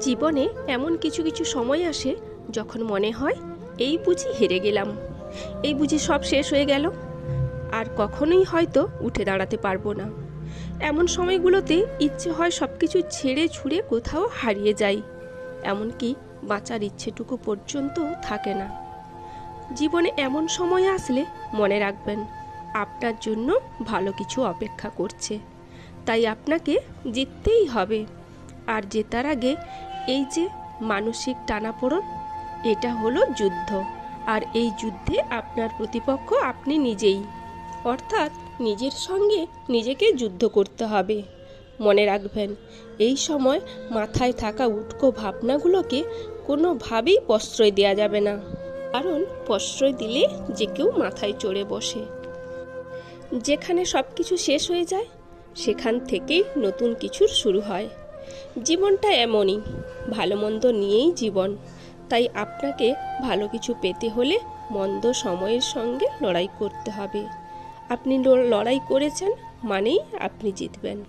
জীবনে এমন কিছু কিছু সময় আসে যখন মনে হয়, এই বুঝি হেরে গেলাম। এই বুঝি সব শেষ হয়ে গেল। আর কখনোই হয়তো উঠে দাঁড়াতে পারব না। এমন সময়গুলোতে ইচ্ছে হয় সব কিছু ছেড়ে ছুঁড়ে কোথাও হারিয়ে যাই। এমনকি বাঁচার ইচ্ছেটুকু পর্যন্ত থাকে না। জীবনে এমন সময় আসলে মনে রাখবেন, আপনার জন্য ভালো কিছু অপেক্ষা করছে। তাই আপনাকে জিততেই হবে। আর জেতার আগে এই যে মানসিক টানাপোড়ন, এটা হলো যুদ্ধ। আর এই যুদ্ধে আপনার প্রতিপক্ষ আপনি নিজেই। অর্থাৎ নিজের সঙ্গে নিজেকে যুদ্ধ করতে হবে। মনে রাখবেন, এই সময় মাথায় থাকা উটকো ভাবনাগুলোকে কোনোভাবেই প্রশ্রয় দেওয়া যাবে না। কারণ প্রশ্রয় দিলে যে কেউ মাথায় চড়ে বসে। যেখানে সব কিছু শেষ হয়ে যায়, সেখান থেকেই নতুন কিছুর শুরু হয়। জীবনটা এমনই, ভালো মন্দ নিয়েই জীবন। তাই আপনাকে ভালো কিছু পেতে হলে মন্দ সময়ের সঙ্গে লড়াই করতে হবে। আপনি লড়াই করেছেন মানেই আপনি জিতবেন।